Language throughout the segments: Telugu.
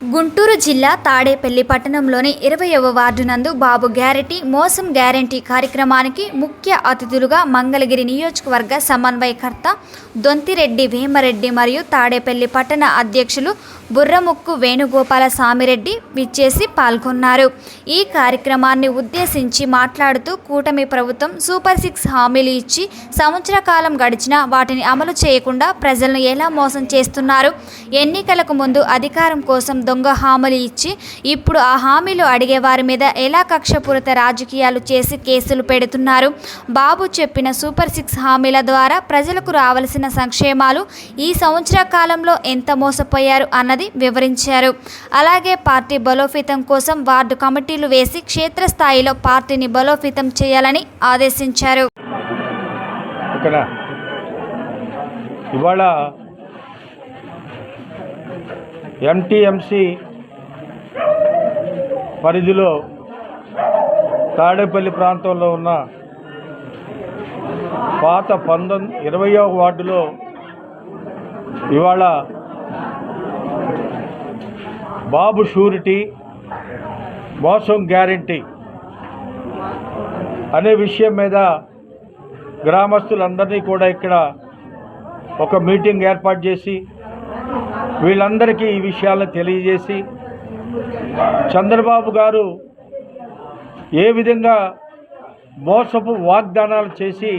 గుంటూరు జిల్లా తాడేపల్లి పట్టణంలోని ఇరవయవ వార్డు నందు బాబు గ్యారెంటీ మోసం గ్యారెంటీ కార్యక్రమానికి ముఖ్య అతిథులుగా మంగళగిరి నియోజకవర్గ సమన్వయకర్త దొంతిరెడ్డి భీమరెడ్డి మరియు తాడేపల్లి పట్టణ అధ్యక్షులు బుర్రముక్కు వేణుగోపాల సామిరెడ్డి విచ్చేసి పాల్గొన్నారు. ఈ కార్యక్రమాన్ని ఉద్దేశించి మాట్లాడుతూ కూటమి ప్రభుత్వం సూపర్ సిక్స్ హామీలు ఇచ్చి సంవత్సర కాలం గడిచినా వాటిని అమలు చేయకుండా ప్రజలను ఎలా మోసం చేస్తున్నారు? ఎన్నికలకు ముందు అధికారం కోసం దొంగ హామీలు ఇచ్చి ఇప్పుడు ఆ హామీలు అడిగే వారి మీద ఎలా కక్షపూరిత రాజకీయాలు చేసి కేసులు పెడుతున్నారు? బాబు చెప్పిన సూపర్ సిక్స్ హామీల ద్వారా ప్రజలకు రావలసిన సంక్షేమాలు ఈ సంవత్సర కాలంలో ఎంత మోసపోయారు అన్నది వివరించారు. అలాగే పార్టీ బలోపేతం కోసం వార్డు కమిటీలు వేసి క్షేత్రస్థాయిలో పార్టీని బలోపేతం చేయాలని ఆదేశించారు. ఇవాళ ఎంటీఎంసీ పరిధిలో తాడేపల్లి ప్రాంతంలో ఉన్న పాత పంతొమ్మిది ఇరవయో వార్డులో ఇవాళ బాబు షూరిటీ మోసం గ్యారంటీ అనే విషయం మీద గ్రామస్తులందరినీ కూడా ఇక్కడ ఒక మీటింగ్ ఏర్పాటు చేసి వీళ్ళందరికీ ఈ విషయాలను తెలియజేసి చంద్రబాబు గారు ఏ విధంగా మోసపు వాగ్దానాలు చేసి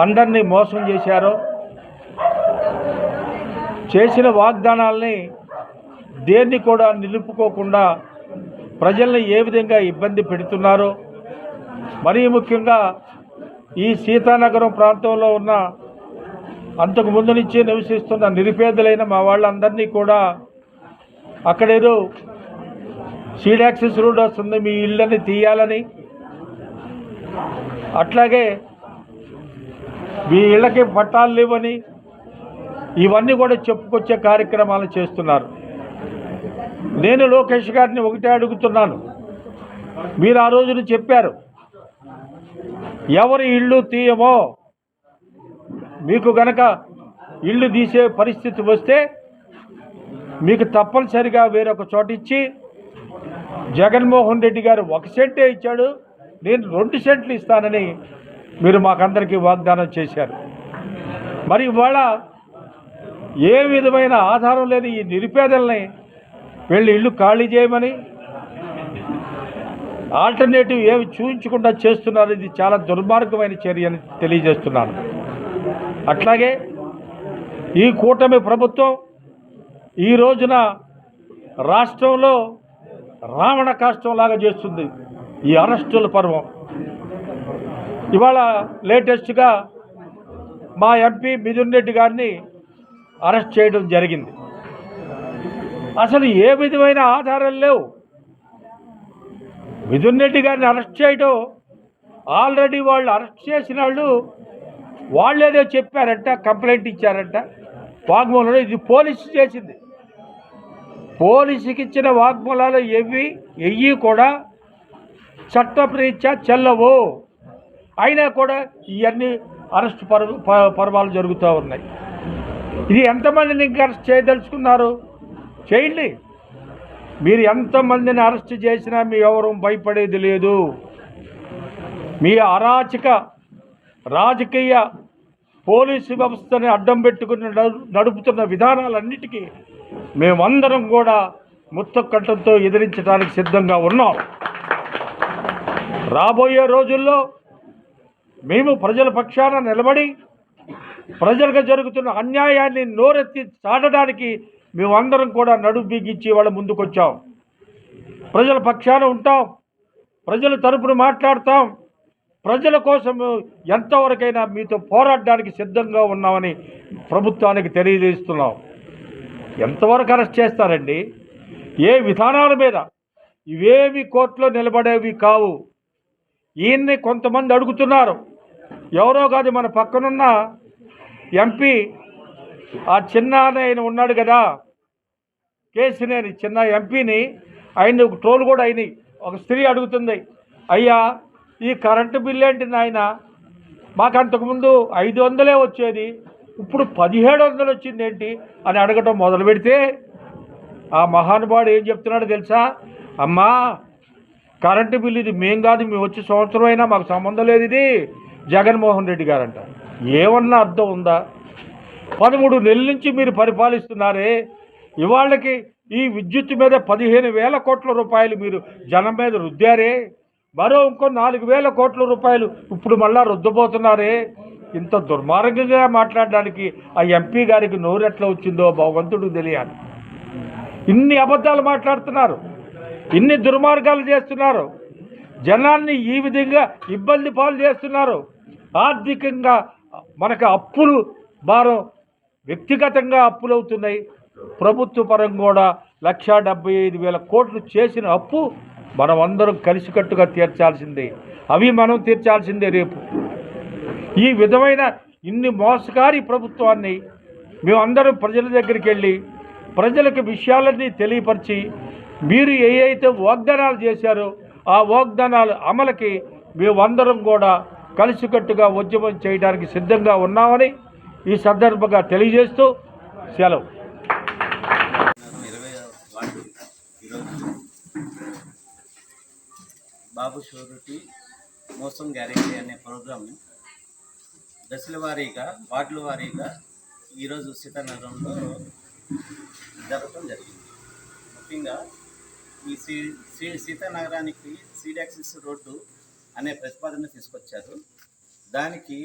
అందరినీ మోసం చేశారో చేసిన వాగ్దానాల్ని దేన్ని కూడా నిలుపుకోకుండా ప్రజల్ని ఏ విధంగా ఇబ్బంది పెడుతున్నారో మరీ ముఖ్యంగా ఈ సీతానగరం ప్రాంతంలో ఉన్న అంతకు ముందు నుంచే నివసిస్తున్న నిరుపేదలైన మా వాళ్ళందరినీ కూడా అక్కడేదో సీడ్ యాక్సెస్ రోడ్ వస్తుంది మీ ఇళ్ళని తీయాలని. అట్లాగే మీ ఇళ్ళకి పట్టాలు లేవని ఇవన్నీ కూడా చెప్పుకొచ్చే కార్యక్రమాలు చేస్తున్నారు. నేను లోకేష్ గారిని ఒకటే అడుగుతున్నాను. మీరు ఆ రోజున చెప్పారు ఎవరి ఇల్లు తీయమో మీకు గనక ఇల్లు తీసే పరిస్థితి వస్తే మీకు తప్పనిసరిగా వేరొక చోట ఇచ్చి జగన్మోహన్ రెడ్డి గారు ఒక సెంటే ఇచ్చాడు నేను రెండు సెంట్లు ఇస్తానని మీరు మాకందరికీ వాగ్దానం చేశారు. మరి ఇవాళ ఏ విధమైన ఆధారం లేని ఈ నిరుపేదల్ని వెళ్ళి ఇల్లు ఖాళీ చేయమని ఆల్టర్నేటివ్ ఏమి చూపించకుండా చేస్తున్నారు ఇది చాలా దుర్మార్గమైన చర్య అని తెలియజేస్తున్నాను. అట్లాగే ఈ కూటమి ప్రభుత్వం ఈ రోజున రాష్ట్రంలో రావణ కాష్టంలాగా చేస్తుంది. ఈ అరెస్టుల పర్వం. ఇవాళ లేటెస్ట్గా మా ఎంపీ మిథున్ రెడ్డి గారిని అరెస్ట్ చేయడం జరిగింది. అసలు ఏ విధమైన ఆధారాలు లేవు. మిథున్ రెడ్డి గారిని అరెస్ట్ చేయడం ఆల్రెడీ వాళ్ళు అరెస్ట్ చేసిన వాళ్ళు వాళ్ళేదో చెప్పారంట కంప్లైంట్ ఇచ్చారంట. వాగ్మూలంలో ఇది పోలీసు చేసింది. పోలీసుకి ఇచ్చిన వాగ్మూలాలు ఎవి ఎయ్యి కూడా చట్టప్రీత్యా చెల్లవు. అయినా కూడా ఇవన్నీ అరెస్ట్ పర్వ ప- పర్వాలు జరుగుతూ ఉన్నాయి. ఇది ఎంతమందిని ఇంకా అరెస్ట్ చేయదలుచుకున్నారు? చేయండి. మీరు ఎంతమందిని అరెస్ట్ చేసినా మీ ఎవరు భయపడేది లేదు. మీ అరాచక రాజకీయ పోలీసు వ్యవస్థని అడ్డం పెట్టుకుని నడు- నడుపుతున్న విధానాలన్నిటికీ మేమందరం కూడా ముత్తకంఠంతో ఎదిరించడానికి సిద్ధంగా ఉన్నాం. రాబోయే రోజుల్లో మేము ప్రజల పక్షాన నిలబడి ప్రజలకు జరుగుతున్న అన్యాయాన్ని నోరెత్తి చాటడానికి మేమందరం కూడా నడుము బిగించి వాళ్ళ ముందుకొచ్చాం. ప్రజల పక్షాన ఉంటాం. ప్రజల తరపున మాట్లాడతాం. ప్రజల కోసం ఎంతవరకైనా మీతో పోరాడడానికి సిద్ధంగా ఉన్నామని ప్రభుత్వానికి తెలియజేస్తున్నాం. ఎంతవరకు అరెస్ట్ చేస్తారండి? ఏ విధానాల మీద? ఇవేవి కోర్టులో నిలబడేవి కావు. ఈయన్ని కొంతమంది అడుగుతున్నారు. ఎవరో కాదు మన పక్కనున్న ఎంపీ ఆ చిన్న ఆయన ఉన్నాడు కదా. కేసినేని చిన్న ఎంపీని ఆయన ట్రోల్ కూడా అయినాయి. ఒక స్త్రీ అడుగుతుంది అయ్యా ఈ కరెంటు బిల్లు ఏంటి నాయన? మాకు అంతకుముందు ఐదు వందలే వచ్చేది ఇప్పుడు పదిహేడు వందలు వచ్చింది ఏంటి అని అడగటం మొదలు పెడితే ఆ మహానుభావుడు ఏం చెప్తున్నాడో తెలుసా? అమ్మా కరెంటు బిల్లు ఇది మేం కాదు మేము వచ్చి సంవత్సరం అయినా మాకు సంబంధం లేదు ఇది జగన్మోహన్ రెడ్డి గారంట. ఏమన్నా అర్థం ఉందా? పదమూడు నెలల నుంచి మీరు పరిపాలిస్తున్నారే ఇవాళకి ఈ విద్యుత్ మీద పదిహేను వేల కోట్ల రూపాయలు మీరు జనం మీద రుద్దారే మరో ఇంకో నాలుగు వేల కోట్ల రూపాయలు ఇప్పుడు మళ్ళా రుద్దబోతున్నారే. ఇంత దుర్మార్గంగా మాట్లాడడానికి ఆ ఎంపీ గారికి నోరెట్లా వచ్చిందో భగవంతుడికి తెలియాలి. ఇన్ని అబద్ధాలు మాట్లాడుతున్నారు. ఇన్ని దుర్మార్గాలు చేస్తున్నారు. జనాన్ని ఈ విధంగా ఇబ్బంది పాలు చేస్తున్నారు. ఆర్థికంగా మనకు అప్పులు భారం వ్యక్తిగతంగా అప్పులు అవుతున్నాయి. ప్రభుత్వ పరంగా కూడా లక్షా డెబ్బై ఐదు వేల కోట్లు చేసిన అప్పు మనం అందరం కలిసికట్టుగా తీర్చాల్సిందే అవి మనం తీర్చాల్సిందే రేపు. ఈ విధమైన ఇన్ని మోసకారి ప్రభుత్వాన్ని మేమందరం ప్రజల దగ్గరికి వెళ్ళి ప్రజలకు విషయాలన్నీ తెలియపరిచి మీరు ఏ అయితే వాగ్దానాలు చేశారో ఆ వాగ్దానాలు అమలుకి మేమందరం కూడా కలిసికట్టుగా ఉద్యమం చేయడానికి సిద్ధంగా ఉన్నామని ఈ సందర్భంగా తెలియజేస్తూ సెలవు ఇరవై వార్డు ఈరోజు బాబు షూరిటీ మోసం గ్యారెంటీ అనే ప్రోగ్రాం దశల వారీగా వార్డుల వారీగా ఈరోజు సీతానగరంలో జరగటం జరిగింది. ముఖ్యంగా ఈ సీ సీ సీతానగరానికి సీడాక్సిస్ రోడ్డు అనే ప్రతిపాదన తీసుకొచ్చారు. దానికి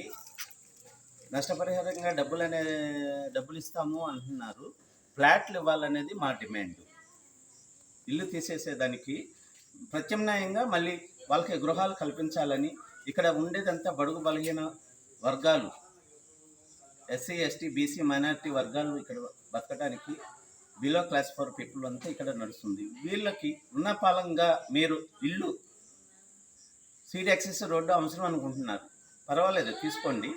నష్టపరిహారంగా డబ్బులు అనే డబ్బులు ఇస్తాము అంటున్నారు. ఫ్లాట్లు ఇవ్వాలనేది మా డిమాండ్. ఇల్లు తీసేసేదానికి ప్రత్యామ్నాయంగా మళ్ళీ వాళ్ళకి గృహాలు కల్పించాలని ఇక్కడ ఉండేదంతా బడుగు బలహీన వర్గాలు. ఎస్సీ ఎస్టీ బీసీ మైనారిటీ వర్గాలు ఇక్కడ బతకడానికి బిలో క్లాస్ ఫోర్ పీపుల్ అంతా ఇక్కడ నడుస్తుంది. వీళ్ళకి ఉన్న పాలంగా మీరు ఇల్లు సీడ్ యాక్సెస్ రోడ్డు అవసరం అనుకుంటున్నారు. పర్వాలేదు తీసుకోండి.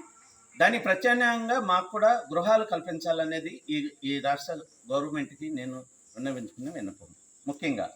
దాని ప్రత్యామ్నాయంగా మాకు కూడా గృహాలు కల్పించాలనేది ఈ ఈ రాష్ట్ర గవర్నమెంట్కి నేను విన్నవించుకునే విన్నపం. ముఖ్యంగా